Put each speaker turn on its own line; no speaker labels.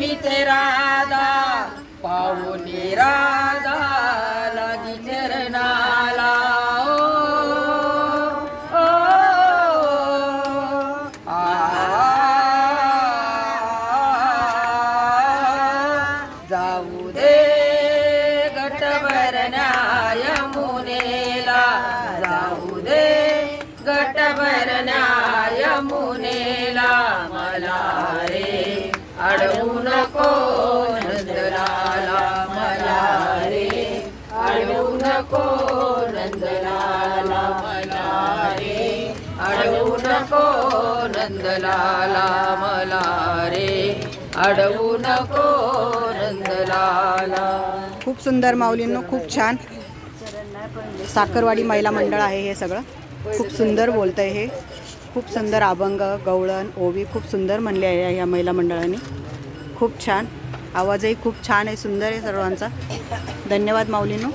मिते राधा पाहुनी राधा लागी चरणाला ओ, ओ, आ, जाऊ दे गट भरण्याय मुनेला जाऊ दे गट मुनेला मला रे अडवू नको नंदलाला मला रे. अडवू नको नंदलाला मला रे. अडवू नको नंदलाला मला रे. अडवू नको नंदलाला.
खूप सुंदर माऊलींनो खूप छान. साखरवाडी महिला मंडळ आहे हे सगळं. खूप सुंदर बोलतं आहे हे. खूप सुंदर अभंग गवळण ओवी खूप सुंदर म्हणले आहे या महिला मंडळाने. खूप छान. आवाजही खूप छान आहे सुंदर आहे सर्वांचा. धन्यवाद माऊलीनो.